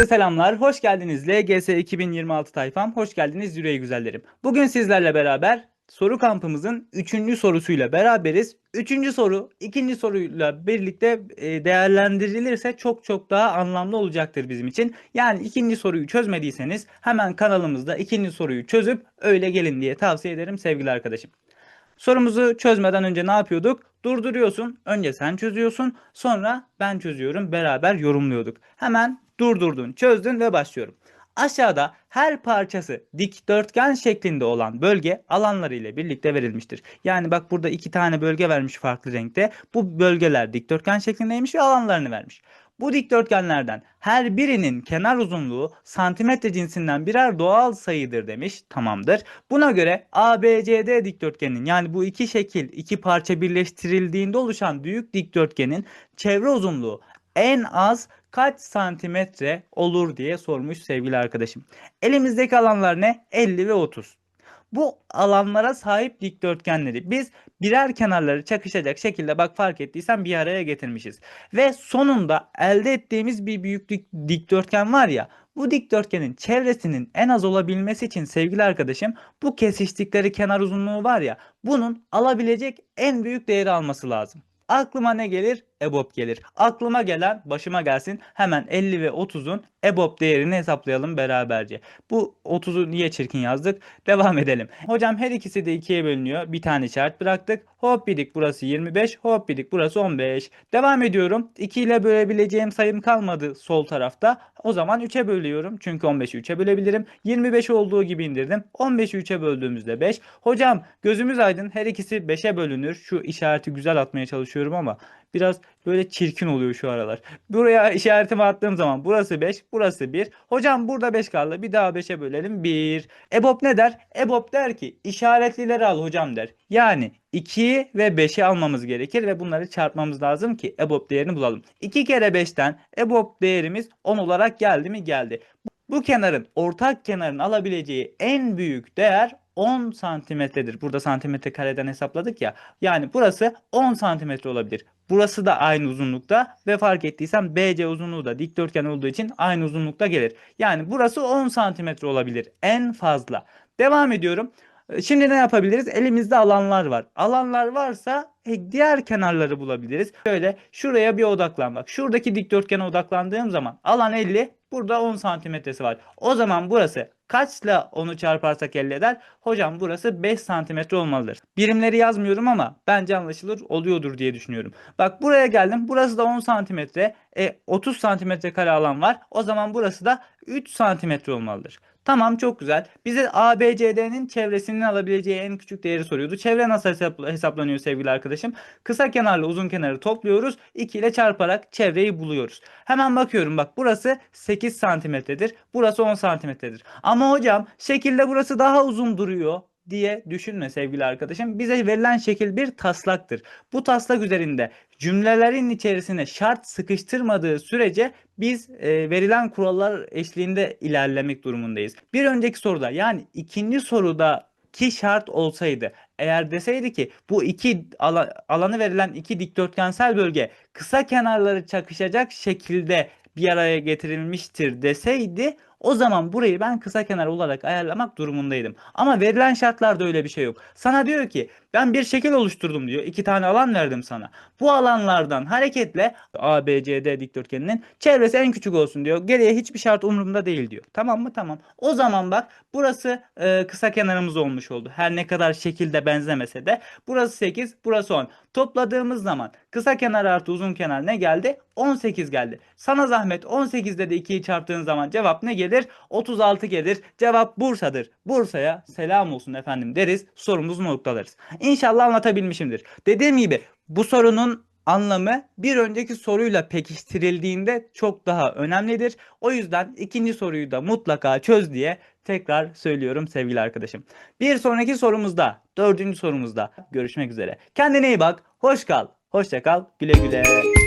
Herkese selamlar. Hoş geldiniz LGS 2026 tayfam. Hoş geldiniz yüreği güzellerim. Bugün sizlerle beraber soru kampımızın 3. sorusuyla beraberiz. 3. soru 2. soruyla birlikte e, değerlendirilirse çok çok daha anlamlı olacaktır bizim için. Yani ikinci soruyu çözmediyseniz hemen kanalımızda ikinci soruyu çözüp öyle gelin diye tavsiye ederim sevgili arkadaşım. Sorumuzu çözmeden önce ne yapıyorduk? Durduruyorsun. Önce sen çözüyorsun. Sonra ben çözüyorum. Beraber yorumluyorduk. Hemen durdurdun, çözdün ve başlıyorum. Aşağıda her parçası dikdörtgen şeklinde olan bölge alanları ile birlikte verilmiştir. Yani bak burada iki tane bölge vermiş farklı renkte. Bu bölgeler dikdörtgen şeklindeymiş ve alanlarını vermiş. Bu dikdörtgenlerden her birinin kenar uzunluğu santimetre cinsinden birer doğal sayıdır demiş. Tamamdır. Buna göre ABCD dikdörtgeninin yani bu iki şekil, iki parça birleştirildiğinde oluşan büyük dikdörtgenin çevre uzunluğu en az kaç santimetre olur diye sormuş sevgili arkadaşım. Elimizdeki alanlar ne? 50 ve 30. Bu alanlara sahip dikdörtgenleri biz birer kenarları çakışacak şekilde bak fark ettiysen bir araya getirmişiz. Ve sonunda elde ettiğimiz bir büyüklük dikdörtgen var ya bu dikdörtgenin çevresinin en az olabilmesi için sevgili arkadaşım bu kesiştikleri kenar uzunluğu var ya bunun alabilecek en büyük değeri alması lazım. Aklıma ne gelir? EBOB gelir. Aklıma gelen başıma gelsin. Hemen 50 ve 30'un EBOB değerini hesaplayalım beraberce. Bu 30'u niye çirkin yazdık? Devam edelim. Hocam her ikisi de 2'ye bölünüyor. Bir tane işaret bıraktık. Hop bidik burası 25. Hop bidik burası 15. Devam ediyorum. 2 ile bölebileceğim sayım kalmadı sol tarafta. O zaman 3'e bölüyorum. Çünkü 15'i 3'e bölebilirim. 25 olduğu gibi indirdim. 15'i 3'e böldüğümüzde 5. Hocam gözümüz aydın. Her ikisi 5'e bölünür. Şu işareti güzel atmaya çalışıyorum ama biraz böyle çirkin oluyor şu aralar. Buraya işaretimi attığım zaman burası 5, burası 1. Hocam burada 5 kaldı. Bir daha 5'e bölelim 1. EBOB ne der? EBOB der ki işaretlileri al hocam der. Yani 2'yi ve 5'i almamız gerekir ve bunları çarpmamız lazım ki EBOB değerini bulalım. 2 kere 5'ten EBOB değerimiz 10 olarak geldi mi? Geldi. Bu kenarın ortak kenarın alabileceği en büyük değer 10 santimetredir. Burada santimetre kareden hesapladık ya. Yani burası 10 santimetre olabilir. Burası da aynı uzunlukta ve fark ettiysem BC uzunluğu da dikdörtgen olduğu için aynı uzunlukta gelir. Yani burası 10 santimetre olabilir en fazla. Devam ediyorum. Şimdi ne yapabiliriz? Elimizde alanlar var. Alanlar varsa e, diğer kenarları bulabiliriz. Şöyle şuraya bir odaklan bak. Şuradaki dikdörtgene odaklandığım zaman alan 50, burada 10 santimetresi var. O zaman burası kaçla onu çarparsak elde eder? Hocam burası 5 santimetre olmalıdır. Birimleri yazmıyorum ama bence anlaşılır oluyordur diye düşünüyorum. Bak buraya geldim. Burası da 10 santimetre. E, 30 santimetre kare alan var. O zaman burası da 3 santimetre olmalıdır. Tamam çok güzel. Bize ABCD'nin çevresinin alabileceği en küçük değeri soruyordu. Çevre nasıl hesaplanıyor sevgili arkadaşım? Kısa kenarla uzun kenarı topluyoruz. 2 ile çarparak çevreyi buluyoruz. Hemen bakıyorum bak burası 8 santimetredir. Burası 10 santimetredir. Ama hocam şekilde burası daha uzun duruyor diye düşünme sevgili arkadaşım. Bize verilen şekil bir taslaktır. Bu taslak üzerinde cümlelerin içerisine şart sıkıştırmadığı sürece biz e, verilen kurallar eşliğinde ilerlemek durumundayız. Bir önceki soruda yani ikinci soruda ki şart olsaydı eğer deseydi ki bu iki alanı verilen iki dikdörtgensel bölge kısa kenarları çakışacak şekilde bir araya getirilmiştir deseydi o zaman burayı ben kısa kenar olarak ayarlamak durumundaydım. Ama verilen şartlarda öyle bir şey yok. Sana diyor ki ben bir şekil oluşturdum diyor. İki tane alan verdim sana. Bu alanlardan hareketle ABCD dikdörtgeninin çevresi en küçük olsun diyor. Geriye hiçbir şart umurumda değil diyor. Tamam mı? Tamam. O zaman bak burası e, kısa kenarımız olmuş oldu. Her ne kadar şekilde benzemese de. Burası 8, burası 10. Topladığımız zaman kısa kenar artı uzun kenar ne geldi? 18 geldi. Sana zahmet 18'de de 2'yi çarptığın zaman cevap ne gelir? 36 gelir. Cevap Bursa'dır. Bursa'ya selam olsun efendim deriz. Sorumuzu noktalarız. İnşallah anlatabilmişimdir. Dediğim gibi bu sorunun anlamı bir önceki soruyla pekiştirildiğinde çok daha önemlidir. O yüzden ikinci soruyu da mutlaka çöz diye tekrar söylüyorum sevgili arkadaşım. Bir sonraki sorumuzda, dördüncü sorumuzda görüşmek üzere. Kendine iyi bak, hoş kal, hoşça kal, güle güle.